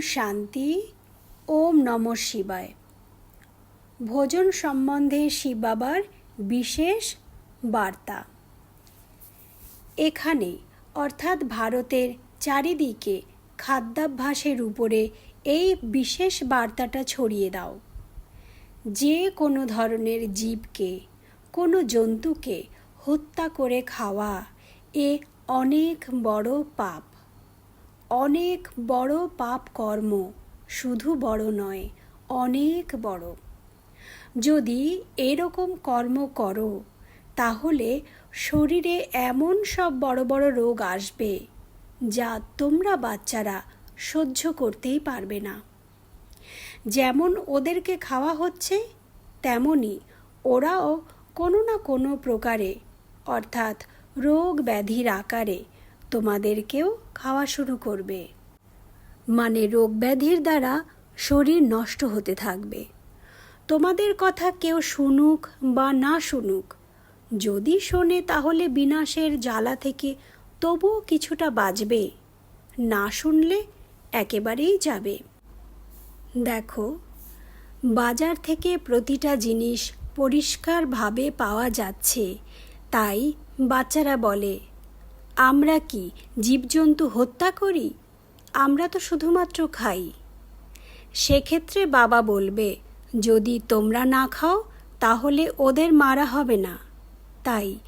শান্তি ওম নম শিবায়। ভোজন সম্বন্ধে শিব বাবার বিশেষ বার্তা। এখানে, অর্থাৎ ভারতের চারিদিকে খাদ্যাভ্যাসের উপরে এই বিশেষ বার্তাটা ছড়িয়ে দাও। যে কোনো ধরনের জীবকে, কোনো জন্তুকে হত্যা করে খাওয়া এ অনেক বড় পাপ। অনেক বড় পাপ কর্ম, শুধু বড় নয়, অনেক বড়। যদি এরকম কর্ম করো, তাহলে শরীরে এমন সব বড় বড় রোগ আসবে, যা তোমরা বাচ্চারা সহ্য করতেই পারবে না। যেমন ওদেরকে খাওয়া হচ্ছে তেমনই ওরাও কোনো না কোনো প্রকারে, অর্থাৎ রোগ ব্যাধির আকারে তোমাদেরকেও খাওয়া শুরু করবে। মানে রোগ ব্যাধির দ্বারা শরীর নষ্ট হতে থাকবে। তোমাদের কথা কেউ শুনুক বা না শুনুক, যদি শোনে তাহলে বিনাশের জ্বালা থেকে তবুও কিছুটা বাঁচবে। না শুনলে একেবারেই যাবে। দেখো, বাজার থেকে প্রতিটা জিনিস পরিষ্কারভাবে পাওয়া যাচ্ছে, তাই বাচ্চারা বলে আমরা কি জীবজন্তু হত্যা করি? আমরা তো শুধুমাত্র খাই। সেক্ষেত্রে বাবা বলবে, যদি তোমরা না খাও, তাহলে ওদের মারা হবে না। তাই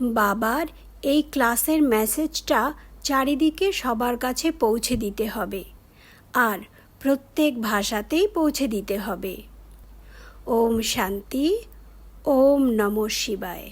বাবার এই ক্লাসের মেসেজটা চারিদিকে সবার কাছে পৌঁছে দিতে হবে। আর প্রত্যেক ভাষাতেই পৌঁছে দিতে হবে। ওম শান্তি, ওম নম শিবায়।